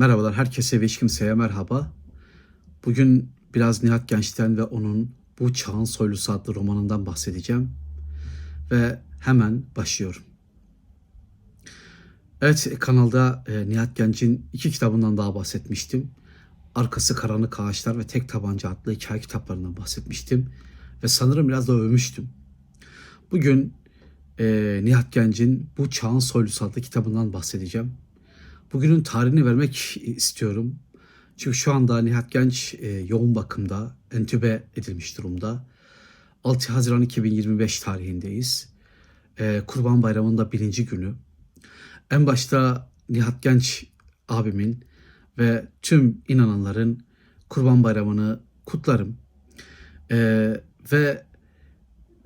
Merhabalar herkese ve hiç kimseye merhaba. Bugün biraz Nihat Genç'ten ve onun Bu Çağın Soylusu adlı romanından bahsedeceğim. Ve hemen başlıyorum. Evet kanalda e, Nihat Genç'in iki kitabından daha bahsetmiştim. Arkası Karanlık Ağaçlar ve Tek Tabanca adlı hikaye kitaplarından bahsetmiştim. Ve sanırım biraz da övmüştüm. Bugün e, Nihat Genç'in Bu Çağın Soylusu adlı kitabından bahsedeceğim. Bugünün tarihini vermek istiyorum. Çünkü şu anda Nihat Genç e, yoğun bakımda, entübe edilmiş durumda. 6 Haziran 2025 tarihindeyiz. E, Kurban Bayramı'nın da birinci günü. En başta Nihat Genç abimin ve tüm inananların Kurban Bayramı'nı kutlarım. E, ve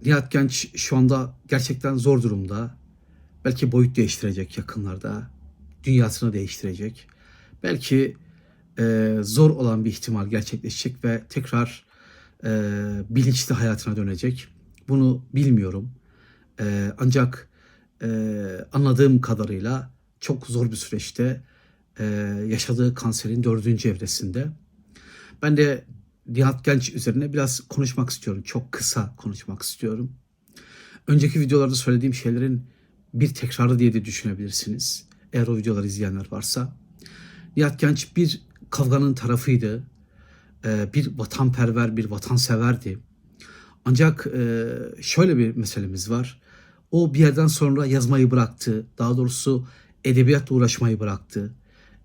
Nihat Genç şu anda gerçekten zor durumda. Belki boyut değiştirecek yakınlarda dünyasını değiştirecek. Belki e, zor olan bir ihtimal gerçekleşecek ve tekrar e, bilinçli hayatına dönecek. Bunu bilmiyorum. E, ancak e, anladığım kadarıyla çok zor bir süreçte e, yaşadığı kanserin dördüncü evresinde. Ben de Nihat Genç üzerine biraz konuşmak istiyorum. Çok kısa konuşmak istiyorum. Önceki videolarda söylediğim şeylerin bir tekrarı diye de düşünebilirsiniz eğer o videoları izleyenler varsa. Nihat Genç bir kavganın tarafıydı. Ee, bir vatanperver, bir vatanseverdi. Ancak e, şöyle bir meselemiz var. O bir yerden sonra yazmayı bıraktı. Daha doğrusu edebiyatla uğraşmayı bıraktı.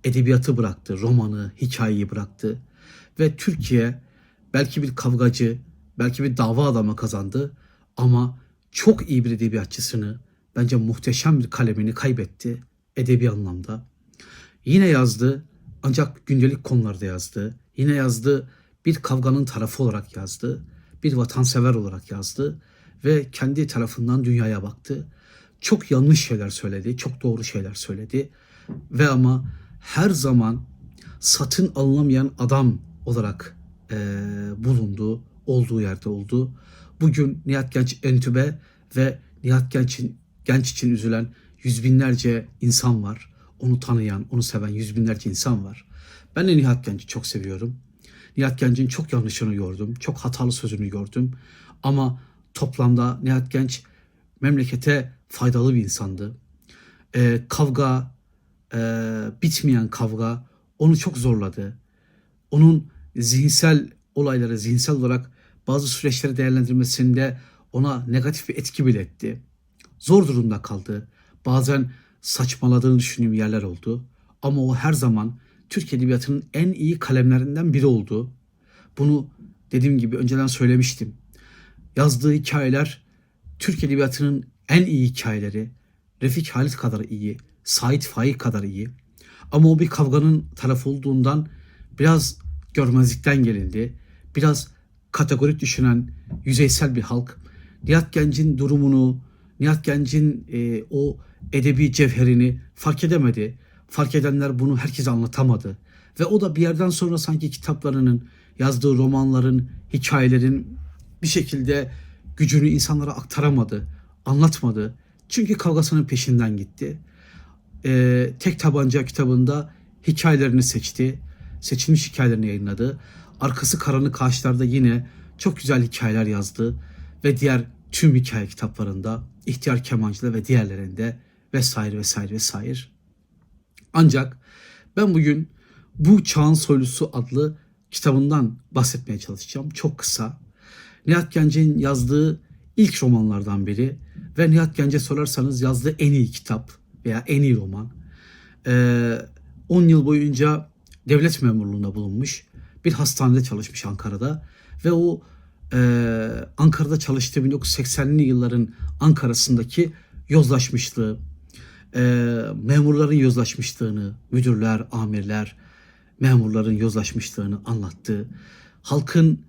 Edebiyatı bıraktı, romanı, hikayeyi bıraktı. Ve Türkiye belki bir kavgacı, belki bir dava adamı kazandı. Ama çok iyi bir edebiyatçısını, bence muhteşem bir kalemini kaybetti edebi anlamda. Yine yazdı ancak gündelik konularda yazdı. Yine yazdı bir kavganın tarafı olarak yazdı. Bir vatansever olarak yazdı ve kendi tarafından dünyaya baktı. Çok yanlış şeyler söyledi, çok doğru şeyler söyledi ve ama her zaman satın alınamayan adam olarak e, bulundu, olduğu yerde oldu. Bugün Nihat Genç entübe ve Nihat Genç'in genç için üzülen yüz binlerce insan var. Onu tanıyan, onu seven yüz binlerce insan var. Ben de Nihat Genç'i çok seviyorum. Nihat Genç'in çok yanlışını gördüm. Çok hatalı sözünü gördüm. Ama toplamda Nihat Genç memlekete faydalı bir insandı. Ee, kavga, e, bitmeyen kavga onu çok zorladı. Onun zihinsel olayları, zihinsel olarak bazı süreçleri değerlendirmesinde ona negatif bir etki bile etti. Zor durumda kaldı bazen saçmaladığını düşündüğüm yerler oldu. Ama o her zaman Türk Edebiyatı'nın en iyi kalemlerinden biri oldu. Bunu dediğim gibi önceden söylemiştim. Yazdığı hikayeler Türk Edebiyatı'nın en iyi hikayeleri. Refik Halit kadar iyi, Sait Faik kadar iyi. Ama o bir kavganın tarafı olduğundan biraz görmezlikten gelindi. Biraz kategorik düşünen yüzeysel bir halk. Nihat Genç'in durumunu, Nihat Genç'in e, o edebi cevherini fark edemedi. Fark edenler bunu herkese anlatamadı. Ve o da bir yerden sonra sanki kitaplarının, yazdığı romanların, hikayelerin bir şekilde gücünü insanlara aktaramadı, anlatmadı. Çünkü kavgasının peşinden gitti. Ee, Tek Tabanca kitabında hikayelerini seçti. Seçilmiş hikayelerini yayınladı. Arkası karanlık ağaçlarda yine çok güzel hikayeler yazdı. Ve diğer tüm hikaye kitaplarında İhtiyar Kemancı'da ve diğerlerinde vesaire vesaire vesaire. Ancak ben bugün bu Çağın Soylusu adlı kitabından bahsetmeye çalışacağım. Çok kısa. Nihat Gence'nin yazdığı ilk romanlardan biri ve Nihat Gence sorarsanız yazdığı en iyi kitap veya en iyi roman. Ee, 10 yıl boyunca devlet memurluğunda bulunmuş. Bir hastanede çalışmış Ankara'da ve o e, Ankara'da çalıştığı 1980'li yılların Ankara'sındaki yozlaşmışlığı, e, memurların yozlaşmışlığını, müdürler, amirler, memurların yozlaşmışlığını anlattı. Halkın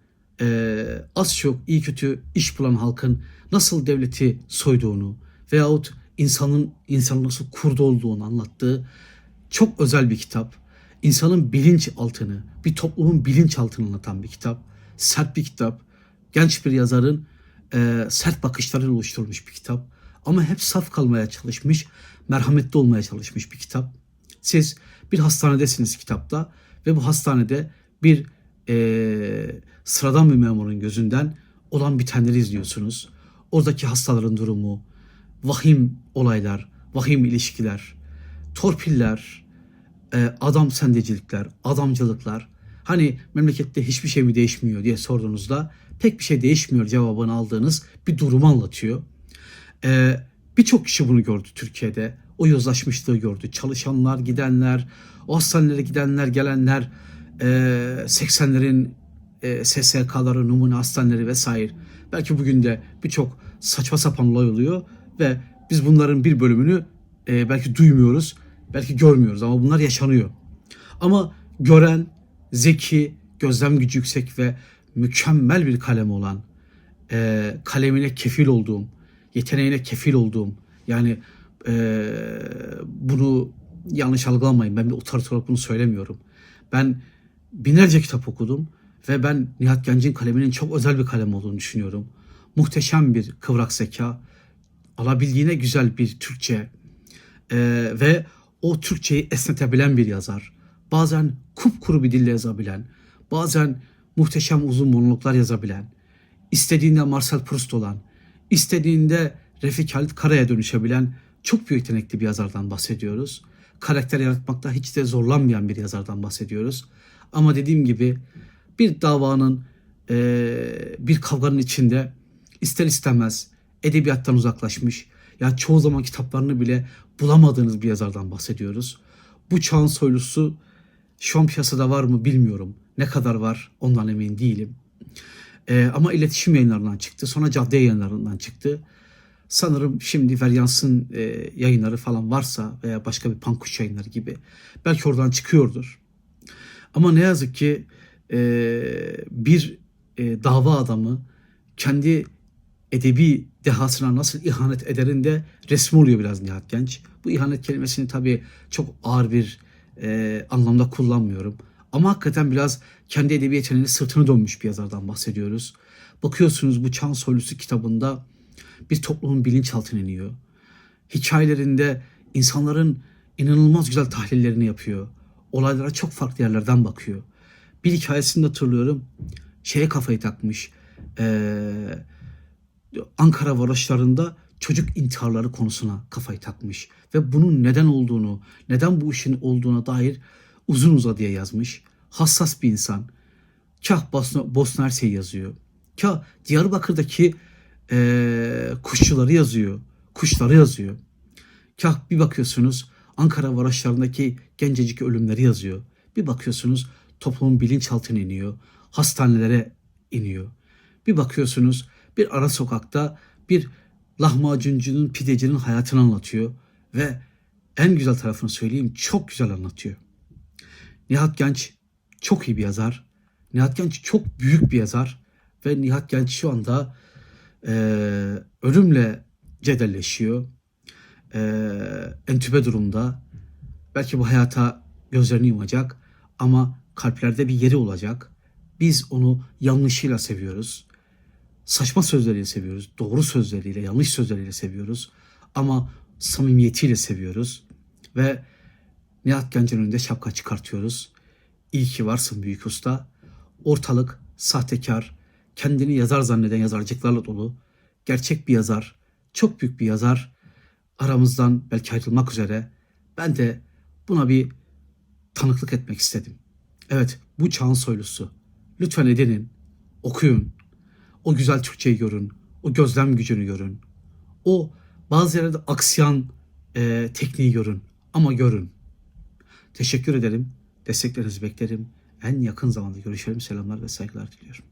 e, az çok iyi kötü iş bulan halkın nasıl devleti soyduğunu veyahut insanın insanın nasıl kurdu olduğunu anlattığı çok özel bir kitap. İnsanın bilinç altını, bir toplumun bilinç altını anlatan bir kitap. Sert bir kitap. Genç bir yazarın e, sert bakışlarıyla oluşturulmuş bir kitap. Ama hep saf kalmaya çalışmış, merhametli olmaya çalışmış bir kitap. Siz Bir hastanedesiniz kitapta ve bu hastanede bir eee, sıradan bir memurun gözünden olan bitenleri izliyorsunuz. Oradaki hastaların durumu, vahim olaylar, vahim ilişkiler, torpiller, e, adam sendecilikler, adamcılıklar. Hani memlekette hiçbir şey mi değişmiyor diye sorduğunuzda pek bir şey değişmiyor cevabını aldığınız bir durumu anlatıyor. E, Birçok kişi bunu gördü Türkiye'de. O yozlaşmışlığı gördü. Çalışanlar, gidenler, o hastanelere gidenler, gelenler, e, 80'lerin e, SSK'ları, numune hastaneleri vesaire. Belki bugün de birçok saçma sapan olay oluyor ve biz bunların bir bölümünü e, belki duymuyoruz, belki görmüyoruz ama bunlar yaşanıyor. Ama gören, zeki, gözlem gücü yüksek ve mükemmel bir kalem olan, e, kalemine kefil olduğum, yeteneğine kefil olduğum, yani e, bunu yanlış algılamayın. Ben bir otorite olarak bunu söylemiyorum. Ben binlerce kitap okudum ve ben Nihat Genc'in kaleminin çok özel bir kalem olduğunu düşünüyorum. Muhteşem bir kıvrak zeka, alabildiğine güzel bir Türkçe e, ve o Türkçeyi esnetebilen bir yazar. Bazen kupkuru bir dille yazabilen, bazen muhteşem uzun monologlar yazabilen, istediğinde Marcel Proust olan, istediğinde Refik Halit Kara'ya dönüşebilen çok büyük yetenekli bir yazardan bahsediyoruz. Karakter yaratmakta hiç de zorlanmayan bir yazardan bahsediyoruz. Ama dediğim gibi bir davanın, eee, bir kavganın içinde ister istemez edebiyattan uzaklaşmış, yani çoğu zaman kitaplarını bile bulamadığınız bir yazardan bahsediyoruz. Bu çağın soylusu şu an piyasada var mı bilmiyorum. Ne kadar var ondan emin değilim. Ee, ama iletişim yayınlarından çıktı. Sonra cadde yayınlarından çıktı. Sanırım şimdi Veryans'ın e, yayınları falan varsa veya başka bir pankuş yayınları gibi belki oradan çıkıyordur. Ama ne yazık ki e, bir e, dava adamı kendi edebi dehasına nasıl ihanet ederin de resmi oluyor biraz Nihat Genç. Bu ihanet kelimesini tabii çok ağır bir e, anlamda kullanmıyorum. Ama hakikaten biraz kendi edebi yeteneğine sırtını dönmüş bir yazardan bahsediyoruz. Bakıyorsunuz bu Çan Soylusu kitabında bir toplumun bilinçaltına iniyor. Hikayelerinde insanların inanılmaz güzel tahlillerini yapıyor. Olaylara çok farklı yerlerden bakıyor. Bir hikayesini hatırlıyorum. Şeye kafayı takmış. Eee Ankara varoşlarında çocuk intiharları konusuna kafayı takmış ve bunun neden olduğunu, neden bu işin olduğuna dair uzun uzadıya yazmış. Hassas bir insan. Kah Bosna, Bosna Hersey yazıyor. Kah Diyarbakır'daki eee, kuşçuları yazıyor. Kuşları yazıyor. Kah bir bakıyorsunuz Ankara varoşlarındaki gencecik ölümleri yazıyor. Bir bakıyorsunuz toplumun bilinçaltına iniyor. Hastanelere iniyor. Bir bakıyorsunuz bir ara sokakta bir lahmacuncunun, pidecinin hayatını anlatıyor ve en güzel tarafını söyleyeyim çok güzel anlatıyor. Nihat Genç çok iyi bir yazar. Nihat Genç çok büyük bir yazar ve Nihat Genç şu anda eee, ölümle cedelleşiyor. Eee entübe durumda. Belki bu hayata gözlerini yumacak ama kalplerde bir yeri olacak. Biz onu yanlışıyla seviyoruz saçma sözleriyle seviyoruz. Doğru sözleriyle, yanlış sözleriyle seviyoruz. Ama samimiyetiyle seviyoruz. Ve Nihat Genç'in önünde şapka çıkartıyoruz. İyi ki varsın büyük usta. Ortalık sahtekar, kendini yazar zanneden yazarcıklarla dolu. Gerçek bir yazar, çok büyük bir yazar. Aramızdan belki ayrılmak üzere. Ben de buna bir tanıklık etmek istedim. Evet, bu çağın soylusu. Lütfen edinin, okuyun, o güzel Türkçeyi görün. O gözlem gücünü görün. O bazı yerlerde aksiyan e, tekniği görün. Ama görün. Teşekkür ederim. Desteklerinizi beklerim. En yakın zamanda görüşelim. Selamlar ve saygılar diliyorum.